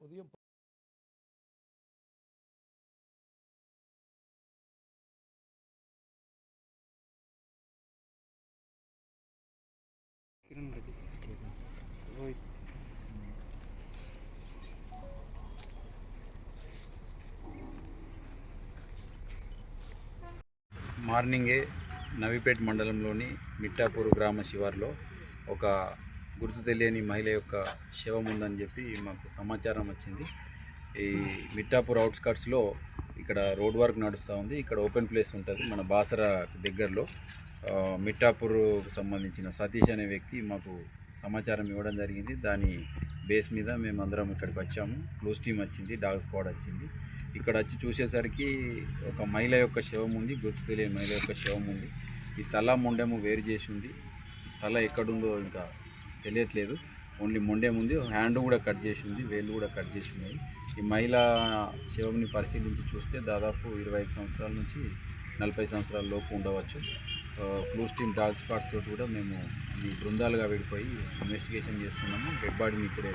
ఉదయం కిరణ్ రెడ్డి రోహిత్. మార్నింగే నవిపేట్ మండలంలోని మిట్టాపూరు గ్రామ శివార్లో ఒక గుర్తు తెలియని మహిళ యొక్క శవం ఉందని చెప్పి మాకు సమాచారం వచ్చింది. ఈ మిట్టాపూర్ అవుట్స్కట్స్లో ఇక్కడ రోడ్ వర్క్ నడుస్తూ ఉంది. ఇక్కడ ఓపెన్ ప్లేస్ ఉంటుంది మన బాసర దగ్గరలో. ఆ, మిట్టాపూర్కు సంబంధించిన సతీష్ అనే వ్యక్తి మాకు సమాచారం ఇవ్వడం జరిగింది. దాని బేస్ మీద మేము అందరం ఇక్కడికి వచ్చాము. క్లోజ్ టీమ్ వచ్చింది డాగ్ స్క్వాడ్ వచ్చింది. ఇక్కడ వచ్చి చూసేసరికి ఒక మహిళ యొక్క శవం ఉంది గుర్తు తెలియని మహిళ యొక్క శవం ఉంది. ఈ తల మొండెము వేరు చేసి ఉంది. తల ఎక్కడుందో ఇంకా తెలియట్లేదు. ఓన్లీ మొండే ముందు హ్యాండ్ కూడా కట్ చేసి ఉంది వేళ్ళు కూడా కట్ చేసి ఈ మహిళ శవంని పరిశీలించి చూస్తే దాదాపు ఇరవై ఐదు సంవత్సరాల నుంచి నలభై సంవత్సరాల లోపు ఉండవచ్చు. క్లూస్ టీమ్ డాగ్ స్పాట్స్ తోటి కూడా మేము ఈ బృందాలుగా విడిపోయి ఇన్వెస్టిగేషన్ చేస్తున్నాము. డెడ్ బాడీని ఇప్పుడే